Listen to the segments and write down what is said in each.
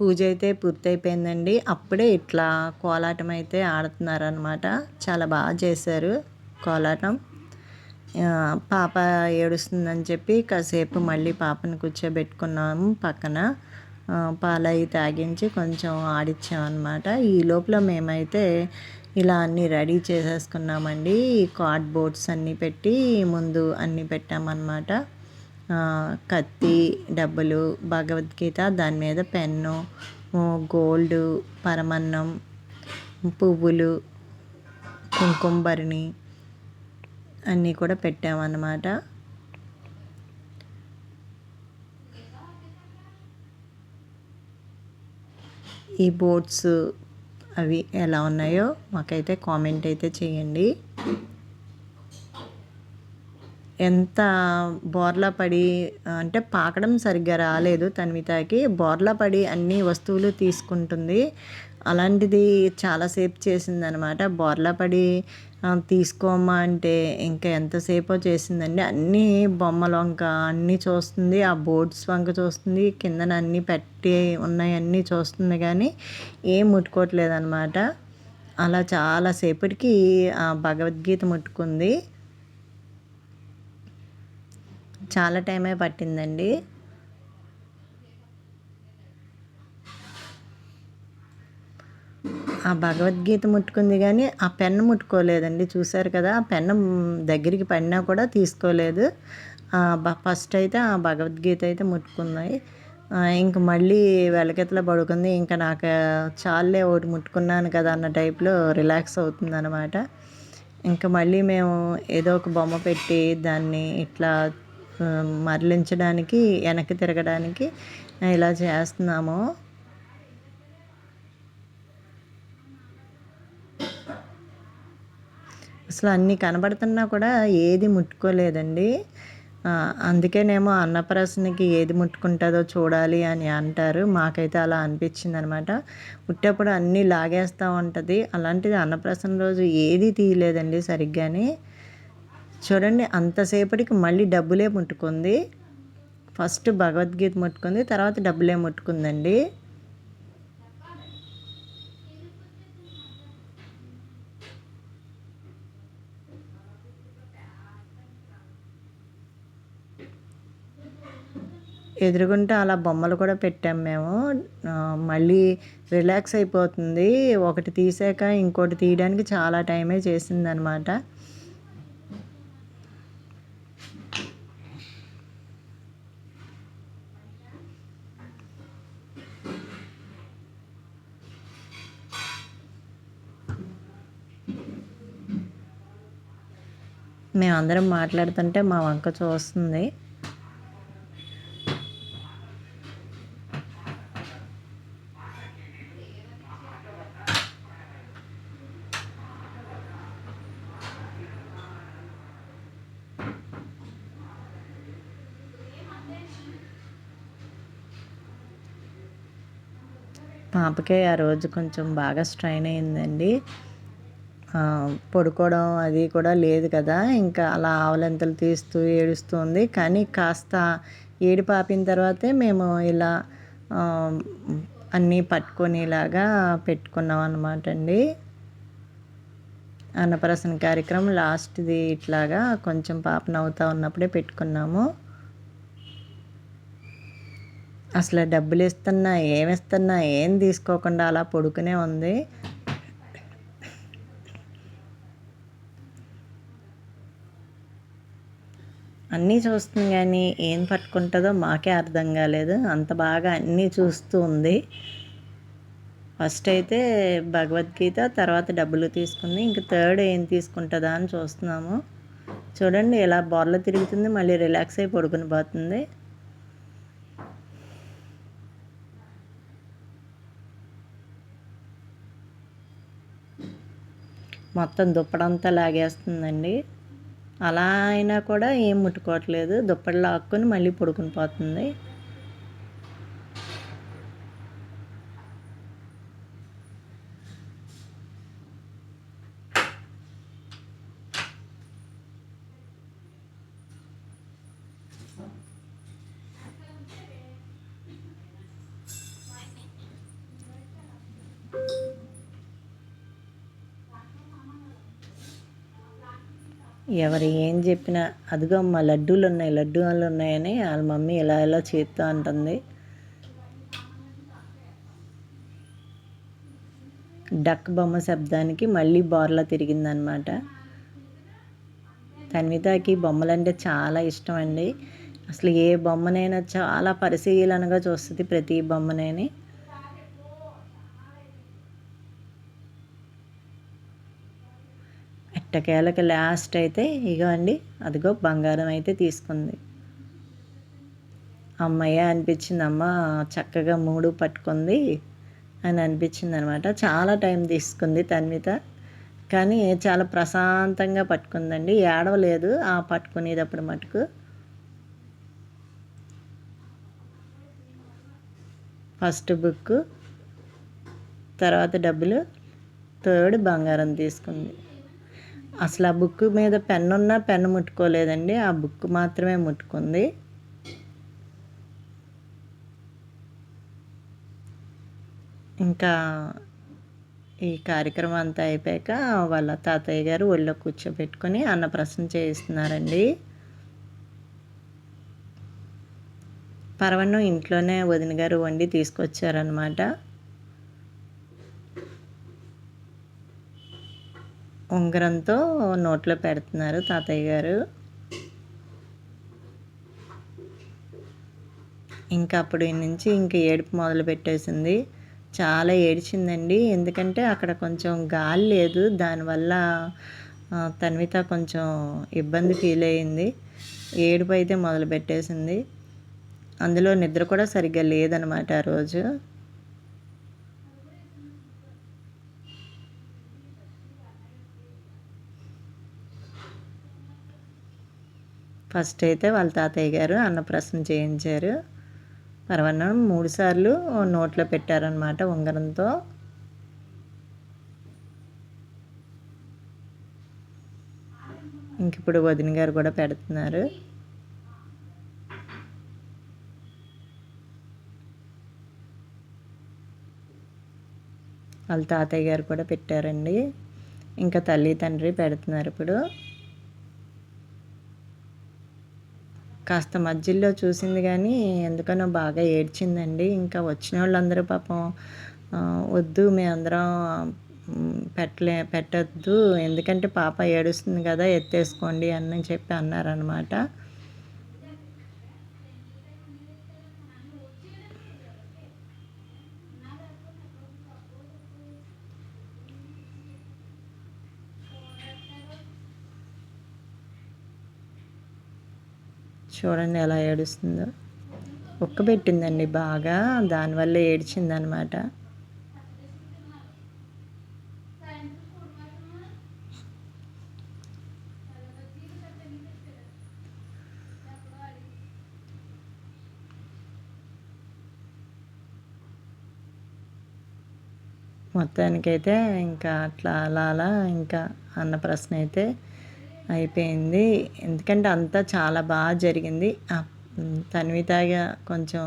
పూజ అయితే పూర్తయిపోయిందండి. అప్పుడే ఇట్లా కోలాటం అయితే ఆడుతున్నారనమాట చాలా బాగా చేశారు కోలాటం. పాప ఏడుస్తుందని చెప్పి కాసేపు మళ్ళీ పాపను కూర్చోబెట్టుకున్నాము పక్కన. పాలయి తాగించి కొంచెం ఆడిచ్చామన్నమాట. ఈ లోపల మేమైతే ఇలా అన్నీ రెడీ చేసేసుకున్నామండి. కార్డ్ బోర్డ్స్ అన్నీ పెట్టి ముందు అన్నీ పెట్టామన్నమాట. కత్తి డబ్బులు భగవద్గీత దాని మీద పెన్ను గోల్డ్ పరమన్నం పువ్వులు కుంకుమభరణి అన్నీ కూడా పెట్టామన్నమాట. ఈ బోట్స్ అవి ఎలా ఉన్నాయో మాకైతే కామెంట్ అయితే చేయండి. ఎంత బోర్లా పడి అంటే పాకడం సరిగ్గా రాలేదు తన్వితాకి. బోర్లా పడి అన్ని వస్తువులు తీసుకుంటుంది. అలాంటిది చాలాసేపు చేసిందనమాట. బోర్లా పడి తీసుకోమ్మా అంటే ఇంకా ఎంతసేపో చేసిందండి. అన్నీ బొమ్మల వంక అన్నీ చూస్తుంది. ఆ బోర్డ్స్ వంక చూస్తుంది. కిందన అన్నీ పెట్టి ఉన్నాయన్నీ చూస్తుంది కానీ ఏం ముట్టుకోవట్లేదు అనమాట అలా చాలాసేపటికి ఆ భగవద్గీత ముట్టుకుంది. చాలా టైమే పట్టిందండి. ఆ భగవద్గీత ముట్టుకుంది కానీ ఆ పెన్ను ముట్టుకోలేదండి. చూశారు కదా ఆ పెన్ను దగ్గరికి పడినా కూడా తీసుకోలేదు. ఫస్ట్ అయితే ఆ భగవద్గీత అయితే ముట్టుకున్నాయి. ఇంక మళ్ళీ వెలకెత్తలో పడుకుంది. ఇంకా నాకు చాలే ఒకటి ముట్టుకున్నాను కదా అన్న టైప్లో రిలాక్స్ అవుతుంది అనమాట ఇంకా మళ్ళీ మేము ఏదో ఒక బొమ్మ పెట్టి దాన్ని ఇట్లా మరలించడానికి వెనక్కి తిరగడానికి ఇలా చేస్తున్నాము. అసలు అన్నీ కనబడుతున్నా కూడా ఏది ముట్టుకోలేదండి. అందుకేనేమో అన్నప్రాసనకి ఏది ముట్టుకుంటుందో చూడాలి అని అంటారు. మాకైతే అలా అనిపించింది అనమాట పుట్టేప్పుడు అన్నీ లాగేస్తూ ఉంటుంది. అలాంటిది అన్నప్రాసన రోజు ఏది తీయలేదండి సరిగ్గాని. చూడండి అంతసేపటికి మళ్ళీ డబ్బులే ముట్టుకుంది. ఫస్ట్ భగవద్గీత ముట్టుకుంది తర్వాత డబ్బులే ముట్టుకుందండి. ఎదురుగుంటే అలా బొమ్మలు కూడా పెట్టాం మేము. మళ్ళీ రిలాక్స్ అయిపోతుంది. ఒకటి తీసాక ఇంకోటి తీయడానికి చాలా టైమే చేసిందనమాట. మేమందరం మాట్లాడుతుంటే మా వంక చూస్తుంది. పాపకే ఆ రోజు కొంచెం బాగా స్ట్రైన్ అయిందండి. పడుకోవడం అది కూడా లేదు కదా. ఇంకా అలా ఆవలింతలు తీస్తూ ఏడుస్తుంది కానీ కాస్త ఏడు పాపిన తర్వాతే మేము ఇలా అన్నీ పట్టుకునేలాగా పెట్టుకున్నాం అనమాట అండి. అన్నప్రసన్న కార్యక్రమం లాస్ట్ది ఇట్లాగా కొంచెం పాప నవ్వుతూ ఉన్నప్పుడే పెట్టుకున్నాము. అసలు డబ్బులు ఇస్తున్నా ఏమి ఇస్తున్నా ఏం తీసుకోకుండా అలా పడుకునే ఉంది. అన్నీ చూస్తుంది కానీ ఏం పట్టుకుంటుందో మాకే అర్థం కాలేదు. అంత బాగా అన్నీ చూస్తూ ఉంది. ఫస్ట్ అయితే భగవద్గీత తర్వాత డబ్బులు తీసుకుంది. ఇంక థర్డ్ ఏం తీసుకుంటుందా అని చూస్తున్నాము. చూడండి ఇలా బోర్ల తిరుగుతుంది. మళ్ళీ రిలాక్స్ అయి పడుకుని పోతుంది. మొత్తం దుప్పడంతా లాగేస్తుందండి. అలా అయినా కూడా ఏం ముట్టుకోవట్లేదు. దుప్పటి లాక్కుని మళ్ళీ పడుకుని పోతుంది. ఎవరు ఏం చెప్పినా అదిగో మా లడ్డూలు ఉన్నాయి లడ్డూలు ఉన్నాయని వాళ్ళ మమ్మీ ఇలా ఇలా చేస్తూ అంటుంది. డక్ బొమ్మ శబ్దానికి మళ్ళీ బార్లా తిరిగిందనమాట. తన్వితకి బొమ్మలంటే చాలా ఇష్టం అండి అసలు ఏ బొమ్మనైనా చాలా పరిశీలనగా చూస్తుంది ప్రతి బొమ్మనైనా. ఎట్టకేలకి లాస్ట్ అయితే ఇగో అండి అదిగో బంగారం అయితే తీసుకుంది. అమ్మయ్య అనిపించింది అమ్మ చక్కగా మూడు పట్టుకుంది అని అనిపించింది అనమాట చాలా టైం తీసుకుంది తన్విత కానీ చాలా ప్రశాంతంగా పట్టుకుందండి. ఏడవలేదు ఆ పట్టుకునేటప్పుడు మటుకు. ఫస్ట్ బుక్ తర్వాత డబ్బులు థర్డ్ బంగారం తీసుకుంది. అసలు ఆ బుక్ మీద పెన్ను ఉన్నా పెన్ను ముట్టుకోలేదండి. ఆ బుక్ మాత్రమే ముట్టుకుంది. ఇంకా ఈ కార్యక్రమం అంతా అయిపోయాక వాళ్ళ తాతయ్య గారు ఒళ్ళో కూర్చోబెట్టుకొని అన్నప్రసన్న చేయిస్తున్నారండి. పరవన్నం ఇంట్లోనే వదిన గారు వండి తీసుకొచ్చారనమాట ఉంగరంతో నోట్లో పెడుతున్నారు తాతయ్య గారు. ఇంకా అప్పుడు నుంచి ఇంక ఏడుపు మొదలు పెట్టేసింది. చాలా ఏడిచిందండి. ఎందుకంటే అక్కడ కొంచెం గాలి లేదు. దానివల్ల తన్విత కొంచెం ఇబ్బంది ఫీల్ అయ్యింది ఏడుపు అయితే మొదలు పెట్టేసింది. అందులో నిద్ర కూడా సరిగ్గా లేదనమాట ఆ రోజు. ఫస్ట్ అయితే వాళ్ళ తాతయ్య గారు అన్నప్రసన్న చేయించారు. పరవన్నం మూడుసార్లు నోట్లో పెట్టారనమాట ఉంగరంతో. ఇంక ఇప్పుడు వదిన గారు కూడా పెడుతున్నారు. వాళ్ళ తాతయ్య గారు కూడా పెట్టారండి. ఇంకా తల్లి తండ్రి పెడుతున్నారు ఇప్పుడు. కాస్త మధ్యలో చూసింది కానీ ఎందుకనో బాగా ఏడ్చిందండి. ఇంకా వచ్చిన వాళ్ళందరూ పాపం వద్దు మేమందరం పెట్టలే పెట్టద్దు ఎందుకంటే పాప ఏడుస్తుంది కదా ఎత్తేసుకోండి అని చెప్పి అన్నారనమాట చూడండి ఎలా ఏడుస్తుందో. ఉక్కబెట్టిందండి బాగా దానివల్ల ఏడ్చిందనమాట. మొత్తానికైతే ఇంకా అట్లా అలా అలా ఇంకా అన్న ప్రశ్న అయితే అయిపోయింది. ఎందుకంటే అంతా చాలా బాగా జరిగింది. తన్వితాగా కొంచెం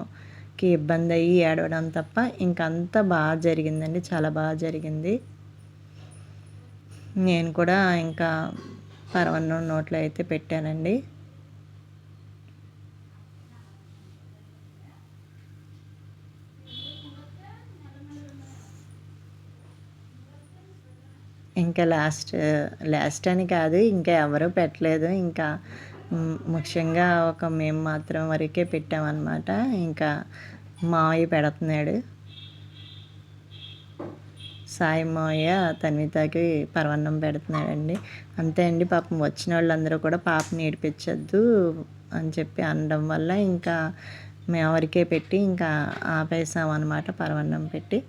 ఇబ్బంది అయ్యి ఏడవడం తప్ప ఇంకంతా బాగా జరిగిందండి. చాలా బాగా జరిగింది. నేను కూడా ఇంకా పరవన్నం నోట్లో అయితే పెట్టానండి. ఇంకా లాస్ట్ లాస్ట్ అని కాదు ఇంకా ఎవరు పెట్టలేదు. ఇంకా ముఖ్యంగా ఒక మేము మాత్రం వరకే పెట్టామన్నమాట. ఇంకా మావయ్య పెడుతున్నాడు. సాయి మావయ్య తన్వితకి పరవన్నం పెడుతున్నాడండి. అంతే అండి పాపం వచ్చిన వాళ్ళందరూ కూడా పాపని ఏడిపించద్దు అని చెప్పి అనడం వల్ల ఇంకా ఎవరికే పెట్టి ఇంకా ఆపేసాం అనమాట పరవన్నం పెట్టి.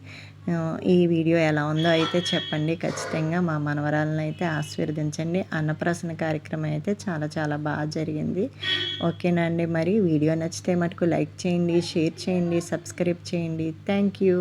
ఈ వీడియో ఎలా ఉందో అయితే చెప్పండి. ఖచ్చితంగా మా మనవరాలను అయితే ఆశీర్వదించండి. అన్నప్రాసన కార్యక్రమం అయితే చాలా చాలా బాగా జరిగింది. ఓకేనా అండి మరి? వీడియో నచ్చితే మటుకు లైక్ చేయండి షేర్ చేయండి సబ్స్క్రైబ్ చేయండి. Thank you.